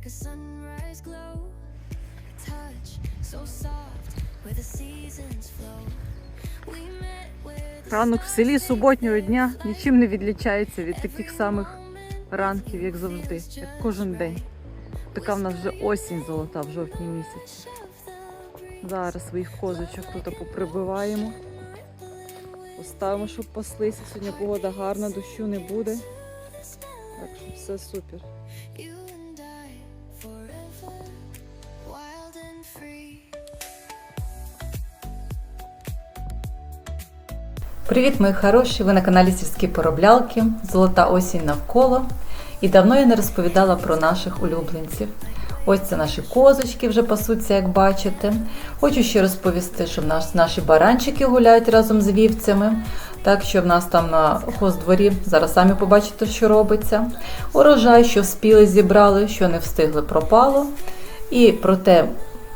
like a sunrise glow. Touch so soft where the seasons flow. We met the Ранок в селі суботнього дня нічим не відлічається від таких самих ранків, як завжди, як кожен день. Така в нас вже осінь золота в жовтні місяці. Зараз своїх козочок тут поприбиваємо. Поставимо, щоб паслися. Сьогодні погода гарна, дощу не буде. Так що все супер. Привіт, мої хороші! Ви на каналі Сільські Пороблялки, Золота осінь навколо. І давно я не розповідала про наших улюбленців. Ось це наші козочки вже пасуться, як бачите. Хочу ще розповісти, що в нас наші баранчики гуляють разом з вівцями. Так що в нас там на хоздворі зараз самі побачите, що робиться. Урожай, що вспіли, зібрали, що не встигли, пропало. І про те,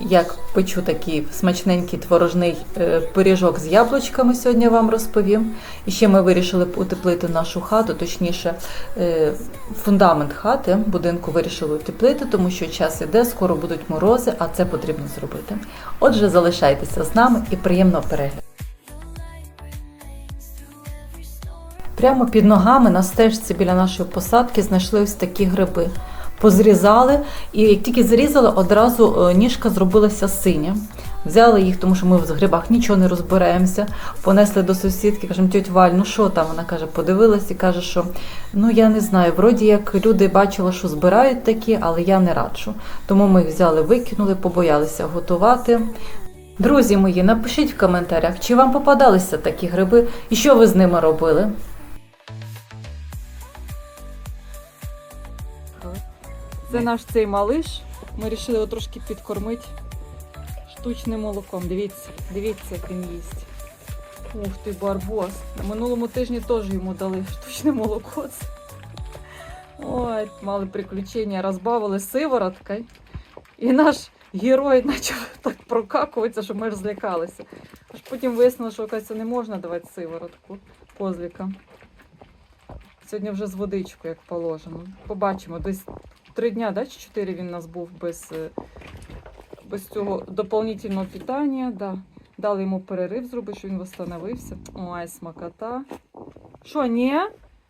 як печу такий смачненький творожний е, пиріжок з яблучками, сьогодні вам розповім. І ще ми вирішили утеплити нашу хату, точніше, е, фундамент хати будинку вирішили утеплити, тому що час іде, скоро будуть морози, а це потрібно зробити. Отже, залишайтеся з нами і приємного перегляду. Прямо під ногами на стежці біля нашої посадки знайшли ось такі гриби. Позрізали, і як тільки зрізали, одразу е, ніжка зробилася синя. Взяли їх, тому що ми в грибах нічого не розбираємося. Понесли до сусідки, кажемо, тьоть Валь, ну що там? Вона каже, подивилась і каже, що ну я не знаю, вроді як люди бачили, що збирають такі, але я не раджу. Тому ми їх взяли, викинули, побоялися готувати. Друзі мої, напишіть в коментарях, чи вам попадалися такі гриби і що ви з ними робили. Це наш цей малиш. Ми вирішили його трошки підкормити штучним молоком. Дивіться, дивіться, як він їсть. Ух ти, барбос. На минулому тижні теж йому дали штучне молоко. Ой, мали приключення, розбавили сивороткою. І наш герой почав так прокакуватися, що ми ж злякалися. Аж потім вияснили, що оказується, не можна давати сиворотку козликам. Сьогодні вже з водичкою, як положено. Побачимо. Десь три дня, да, чи чотири він у нас був без, е, без цього доповнительного питання. Да. Дали йому перерив зробити, щоб він встановився. Ой, смакота. Що, ні?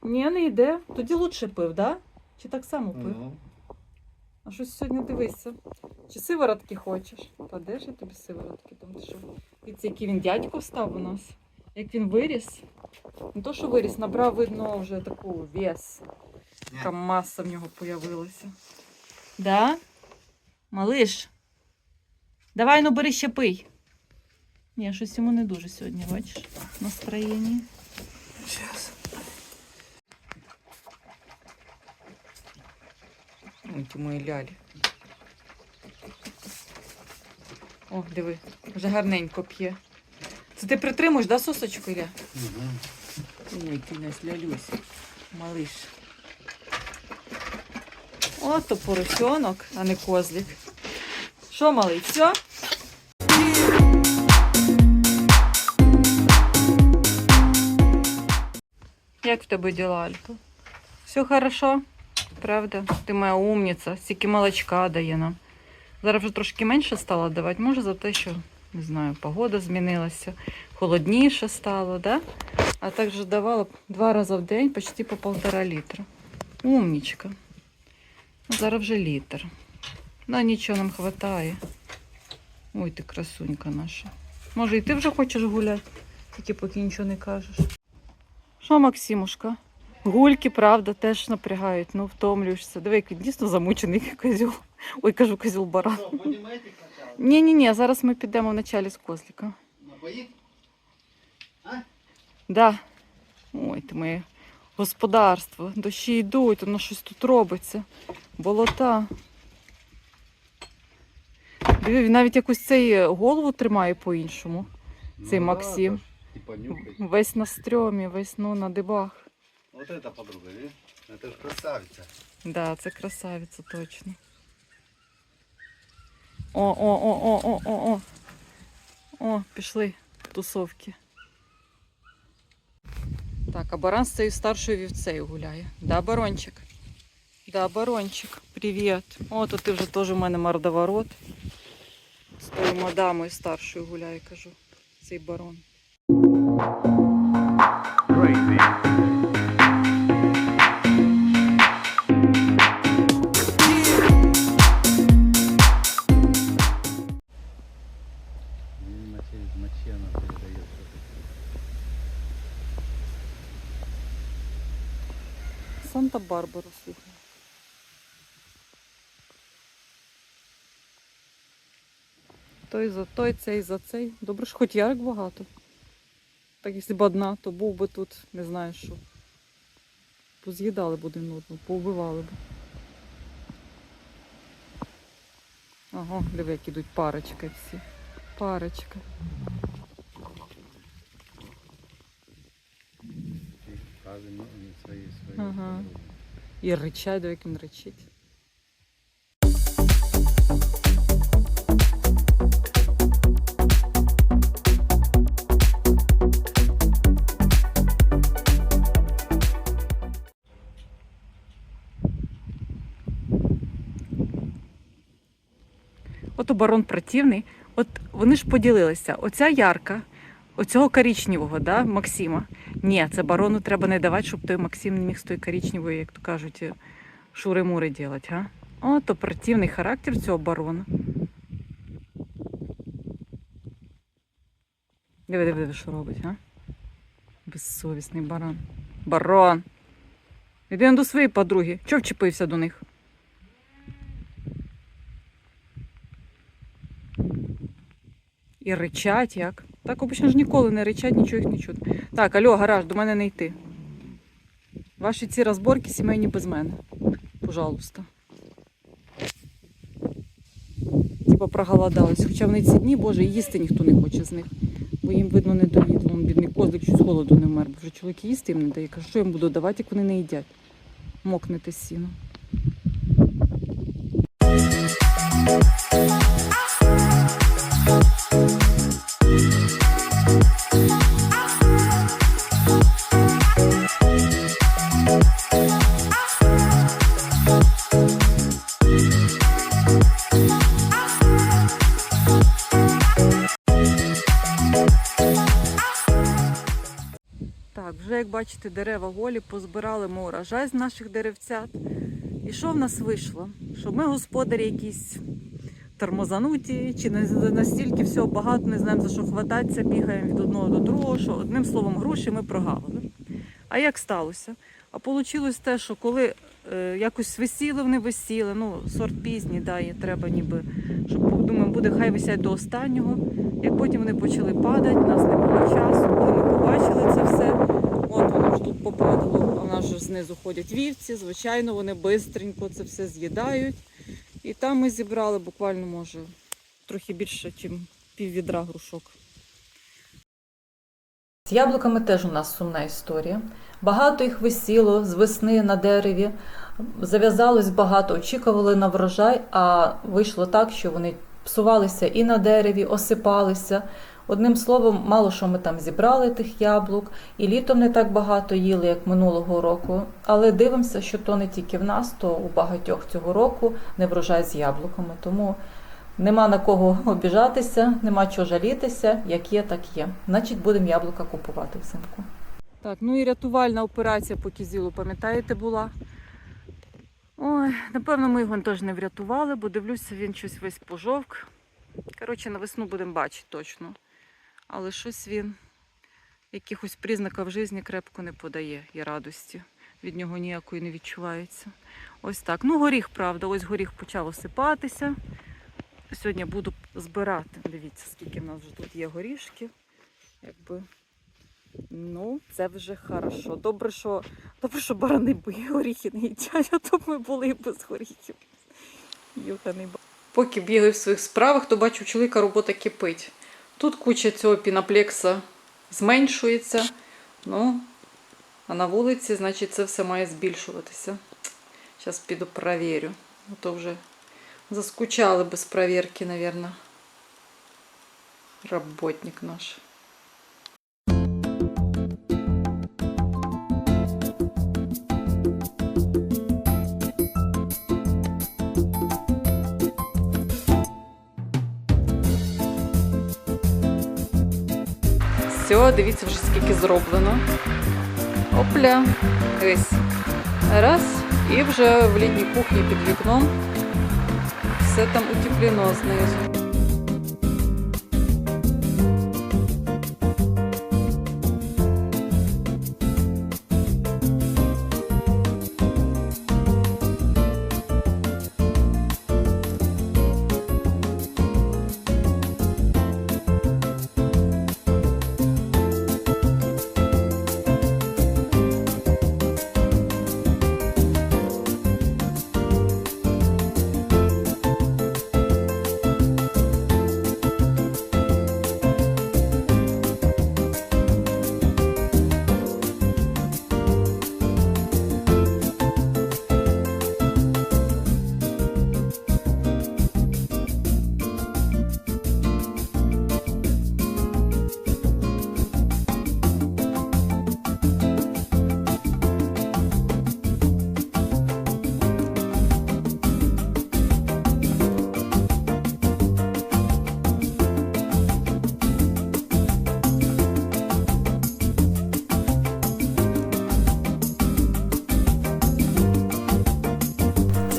Ні, не йде. Тоді лучше пив, да? Чи так само пив? А щось сьогодні дивися. Чи сиворотки хочеш? Та де ж я тобі сиворотки? Там ти що? Дивіться, який він дядько став у нас. Як він виріс. Не то, що виріс, набрав, видно, вже таку вес. Така маса в нього появилася. Да? Малиш? Давай ну бери ще пий. Ні, щось йому не дуже сьогодні, бачиш, настроєння. Ой, ті мої лялі. О, диви, вже гарненько п'є. Це ти притримуєш, да, сосочку, Ілля? Угу. Ой, ти нас лялюсь, малиш. О, то поросенок, а не козлик. Що, малий, все? Як в тебе діла, Алька? Все хорошо? Правда? Ти моя умниця, стільки молочка дає нам. Зараз вже трошки менше стало давати, може за те, що, не знаю, погода змінилася, холодніше стало, да? А також давала два рази в день почти по полтора літра. Умнічка. Зараз вже літр. Ну, нічого нам вистачає. Ой, ти красунька наша. Може, і ти вже хочеш гуляти, тільки поки нічого не кажеш. Що, Максимушка? Гульки, правда, теж напрягають, ну втомлюєшся. Диви, як він дійсно замучений козюл. Ой, кажу, козюл баран. Ні, ні, ні, зараз ми підемо вначалі з козлика. Напоить? Да. Ой, ти моє господарство. Дощі йдуть, воно щось тут робиться. Болота. Диви, він навіть якусь цей е, голову тримає по-іншому. Цей Ну Максим. да, И понюхай. Весь на стрьомі, весь ну, на дибах. Вот это подруга, видишь? Это же красавица. Да, це красавиця точно. О, о, о, о, о, о, о. О, пішли тусовки. Так, а баран з цією старшою вівцею гуляє. Да, барончик? Да, барончик, привіт. О, то ти вже теж у мене мордоворот. З тою мадамою старшою гуляє, кажу. Цей барон. Видимо, Санта-Барбару, слухай. Той за той, цей за цей. Добре, що хоч ярик багато. Так, якщо б одна, то був би тут, не знаю що. Поз'їдали б один одного, повбивали б. Ага, диви, як ідуть парочки всі. Парочка. Ага. І ричать, диви, як він ричить. От оборон противний. От вони ж поділилися. Оця ярка, оцього коричневого, да, Максима. Ні, це барону треба не давати, щоб той Максим не міг з тої коричневої, як то кажуть, е, шури-мури делать, а? О, то противний характер цього барона. Диви, диви, диви, що робить, а? Безсовісний баран. Барон! Іди до своєї подруги. Чого вчепився до них? І ричать як? Так обично ж ніколи не ричать, нічого їх не чути. Так, алло, гараж, до мене не йти. Ваші ці розборки сімейні без мене. Пожалуйста. Типа проголодались. Хоча вони ці дні, боже, і їсти ніхто не хоче з них. Бо їм, видно, не доїдь. Вон бідний козлик щось з голоду не вмер. Бо вже чоловік їсти їм не дає. Каже, що їм буду давати, як вони не їдять. Мокнете сіно. Бачите, дерева голі, позбирали ми урожай з наших деревцят. І що в нас вийшло? Що ми господарі якісь тормозануті, чи не настільки всього багато, не знаємо за що хвататися, бігаємо від одного до другого, що одним словом гроші ми прогавили. А як сталося? А вийшло те, що коли е, якось висіли, вони висіли, ну, сорт пізній, да, і треба ніби, щоб думаємо, буде хай висять до останнього. Як потім вони почали падати, нас не було часу, коли ми побачили це все. От ж тут а в нас же знизу ходять вівці, звичайно, вони бистренько це все з'їдають. І там ми зібрали буквально, може, трохи більше, ніж пів відра грушок. З яблуками теж у нас сумна історія. Багато їх висіло з весни на дереві, зав'язалось багато, очікували на врожай, а вийшло так, що вони псувалися і на дереві, осипалися. Одним словом, мало що ми там зібрали тих яблук, і літом не так багато їли, як минулого року. Але дивимося, що то не тільки в нас, то у багатьох цього року не врожай з яблуками. Тому Нема на кого обіжатися, нема чого жалітися, як є, так є. Значить, будемо яблука купувати взимку. Так, ну і рятувальна операція по кізілу, пам'ятаєте, була? Ой, напевно, ми його теж не врятували, бо дивлюся, він щось весь пожовк. Коротше, на весну будемо бачити точно. Але щось він якихось признаків житті крепко не подає і радості. Від нього ніякої не відчувається. Ось так. Ну, горіх, правда, ось горіх почав осипатися. Сьогодні буду збирати. Дивіться, скільки в нас вже тут є горішків. Якби. Ну, це вже хорошо. Добре, що, добре, що барани горіхи не їдять, а то ми були без горіхів. Юханий. Поки бігаю в своїх справах, то бачу, чоловіка робота кипить. Тут куча цього пінаплекса зменшується. Ну, а на вулиці, значить, це все має збільшуватися. Зараз піду перевірю. А то вже заскучали без перевірки, мабуть. Работник наш. Все, дивіться вже скільки зроблено. Опля. Ось. Раз. І вже в літній кухні під вікном. Все там утеплено знизу.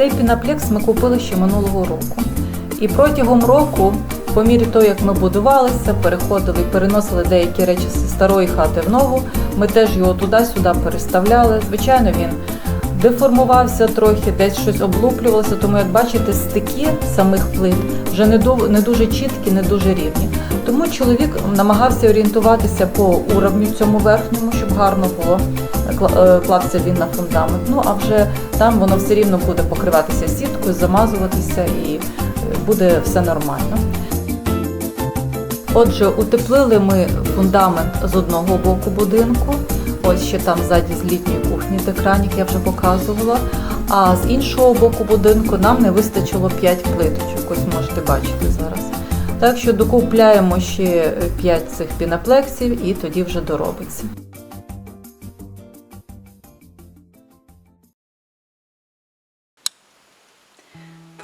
Цей пінаплекс ми купили ще минулого року. І протягом року, по мірі того, як ми будувалися, переходили і переносили деякі речі зі старої хати в нову, ми теж його туди-сюди переставляли. Звичайно, він деформувався трохи, десь щось облуплювалося, тому, як бачите, стики самих плит вже не дуже чіткі, не дуже рівні. Тому чоловік намагався орієнтуватися по уровню цьому верхньому, щоб гарно було клався він на фундамент. Ну а вже там воно все рівно буде покриватися сіткою, замазуватися і е, буде все нормально. Отже, утеплили ми фундамент з одного боку будинку. Ось ще там ззаді з літньої кухні, де кранік я вже показувала. А з іншого боку будинку нам не вистачило 5 плиточок. Ось можете бачити зараз. Так що докупляємо ще 5 цих піноплексів і тоді вже доробиться.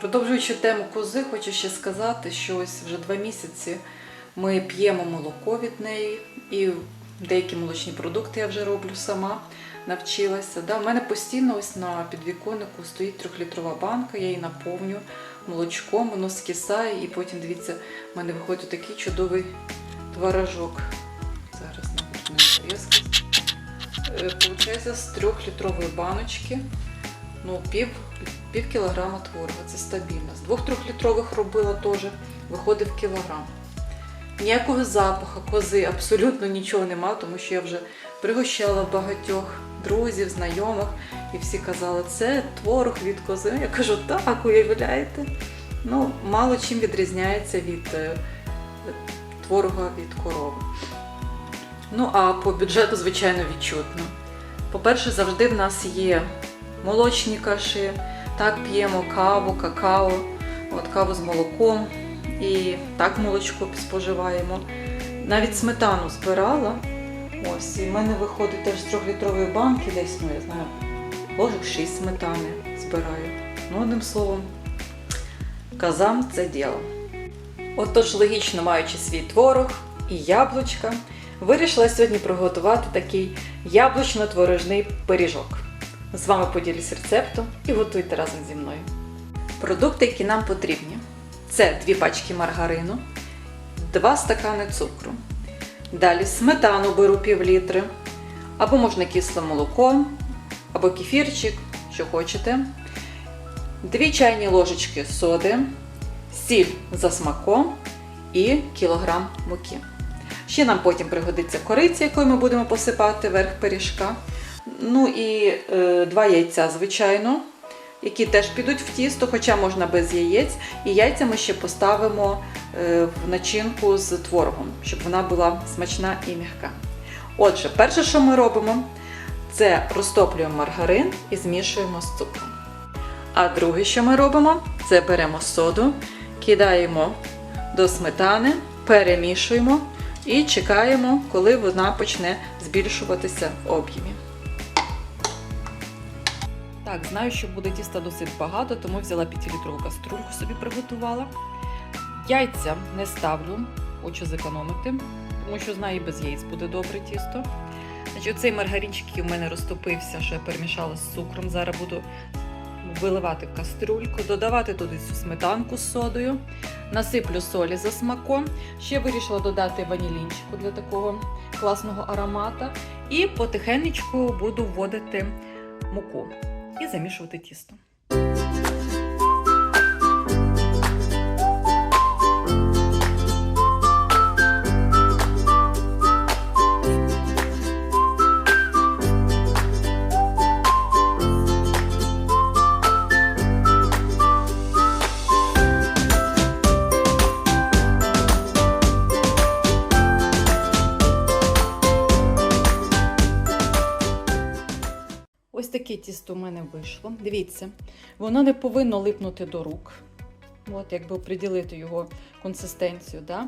Продовжуючи тему кози, хочу ще сказати, що ось вже два місяці ми п'ємо молоко від неї, і деякі молочні продукти я вже роблю сама, навчилася. Да, У мене постійно ось на підвіконнику стоїть трьохлітрова банка, я її наповню молочком, воно скисає, і потім, дивіться, в мене виходить такий чудовий творожок. Зараз наверное, різкість. Получається, з трьохлітрової баночки ну, пів, пів кілограма творога. Це стабільно. З двох трьохлітрових робила теж, виходив кілограм. Ніякого запаху кози, абсолютно нічого нема, тому що я вже пригощала багатьох друзів, знайомих, і всі казали, це творог від кози. Я кажу, так, уявляєте? Ну, мало чим відрізняється від е, творога від корови. Ну, а по бюджету, звичайно, відчутно. По-перше, завжди в нас є молочні каші, так п'ємо каву, какао, от каву з молоком і так молочко споживаємо. Навіть сметану збирала. Ось, і в мене виходить теж з трьохлітрової банки, десь, ну я знаю, ложок 6 сметани збираю. Ну, одним словом, казам це діло. Отож, логічно маючи свій творог і яблучка, вирішила сьогодні приготувати такий яблучно-творожний пиріжок. З вами поділюсь рецептом і готуйте разом зі мною. Продукти, які нам потрібні, це 2 пачки маргарину, 2 стакани цукру. Далі сметану беру пів літри, або можна кисле молоко, або кефірчик, що хочете. 2 чайні ложечки соди, сіль за смаком і кілограм муки. Ще нам потім пригодиться кориця, якою ми будемо посипати верх пиріжка. Ну і е, два яйця, звичайно, які теж підуть в тісто, хоча можна без яєць. І яйця ми ще поставимо е, в начинку з творогом, щоб вона була смачна і м'яка. Отже, перше, що ми робимо, це розтоплюємо маргарин і змішуємо з цукром. А друге, що ми робимо, це беремо соду, кидаємо до сметани, перемішуємо і чекаємо, коли вона почне збільшуватися в об'ємі. Так, знаю, що буде тіста досить багато, тому взяла 5-літрову каструльку собі приготувала. Яйця не ставлю, хочу зекономити. тому що знаю, і без яєць буде добре тісто. Значить, оцей маргаринчик який у мене розтопився, що я перемішала з цукром. Зараз буду виливати в кастрюльку, додавати туди цю сметанку з содою, насиплю солі за смаком. Ще вирішила додати ванілінчику для такого класного аромата. І потихенечку буду вводити муку і замішувати тісто. Мене вийшло. Дивіться, воно не повинно липнути до рук. От, якби приділити його консистенцію. Да?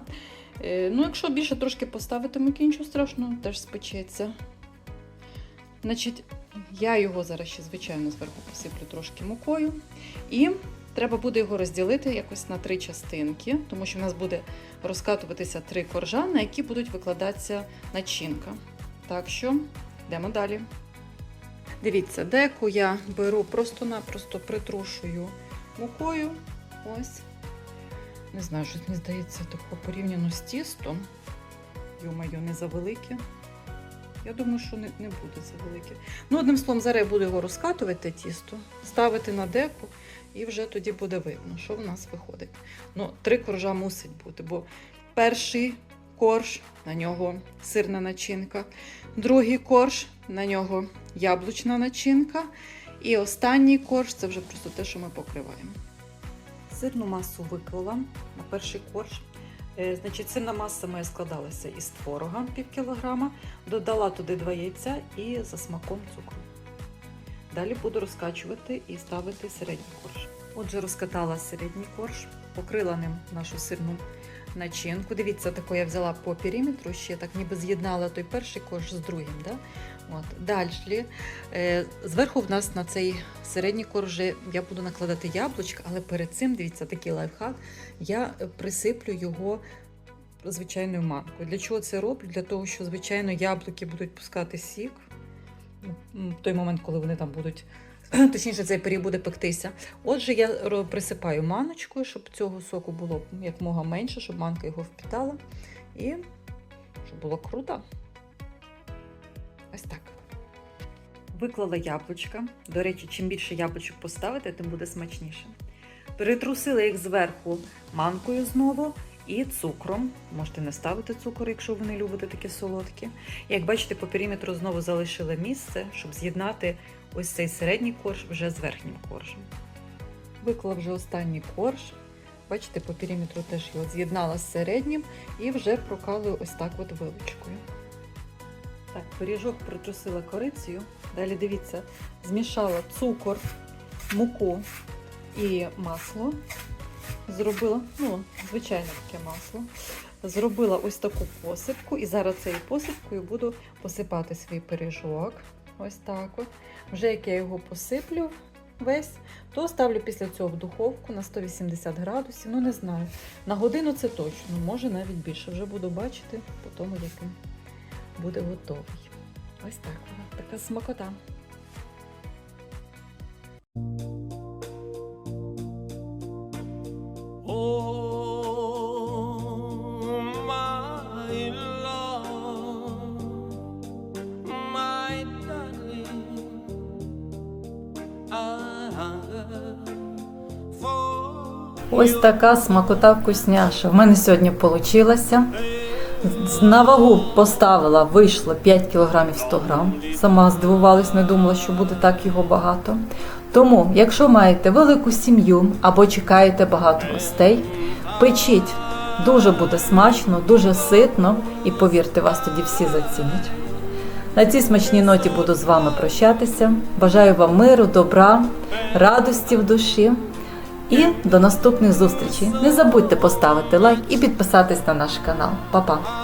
Е, ну, якщо більше трошки поставити муки, нічого страшного, теж спечеться. Значить, я його зараз ще, звичайно, зверху посиплю трошки мукою. І треба буде його розділити якось на три частинки, тому що в нас буде розкатуватися три коржа, на які будуть викладатися начинка. Так що йдемо далі. Дивіться, деку я беру просто-напросто притрушую мукою. Ось. Не знаю, щось мені здається, тако порівняно з тістом. Йо-моє, не завелике. Я думаю, що не, не буде завелике. Ну, одним словом, зараз я буду його розкатувати тісто, ставити на деку, і вже тоді буде видно, що в нас виходить. Ну, три коржа мусить бути, бо перший корж, на нього сирна начинка, другий корж, на нього яблучна начинка. І останній корж це вже просто те, що ми покриваємо. Сирну масу виклала на перший корж. Е, Значить, сирна маса моя складалася із творога пів кілограма, додала туди два яйця і за смаком цукру. Далі буду розкачувати і ставити середній корж. Отже, розкатала середній корж, покрила ним нашу сирну начинку. Дивіться, таку я взяла по периметру, ще так ніби з'єднала той перший корж з другим. Да? От. Далі. Е, зверху в нас на цей середній корж я буду накладати яблучка, але перед цим, дивіться, такий лайфхак, я присиплю його звичайною манкою. Для чого це роблю? Для того, що, звичайно, яблуки будуть пускати сік в той момент, коли вони там будуть. Точніше, цей пиріг буде пектися. Отже, я присипаю маночкою, щоб цього соку було якмога менше, щоб манка його впітала. І щоб було круто. Ось так. Виклала яблучка. До речі, чим більше яблучок поставити, тим буде смачніше. Перетрусила їх зверху манкою знову і цукром. Можете не ставити цукор, якщо ви не любите такі солодкі. Як бачите, по периметру знову залишила місце, щоб з'єднати ось цей середній корж вже з верхнім коржем. Виклала вже останній корж. Бачите, по периметру теж його з'єднала з середнім і вже прокалую ось так от вилочкою. Так, пиріжок притрусила корицею. Далі дивіться, змішала цукор, муку і масло. Зробила, ну, звичайне таке масло. Зробила ось таку посипку, і зараз цією посипкою буду посипати свій пиріжок. Ось так от. Вже як я його посиплю весь, то ставлю після цього в духовку на 180 градусів. Ну, не знаю. На годину це точно, може навіть більше. Вже буду бачити по тому, яким буде готовий. Ось так така смакота. Ось така смакота вкусняша. В мене сьогодні вийшло. На вагу поставила, вийшло 5 кг 100 г. Сама здивувалась, не думала, що буде так його багато. Тому, якщо маєте велику сім'ю або чекаєте багато гостей, печіть. Дуже буде смачно, дуже ситно і повірте, вас тоді всі зацінять. На цій смачній ноті буду з вами прощатися. Бажаю вам миру, добра, радості в душі. І до наступних зустрічей. Не забудьте поставити лайк і підписатись на наш канал. Па-па!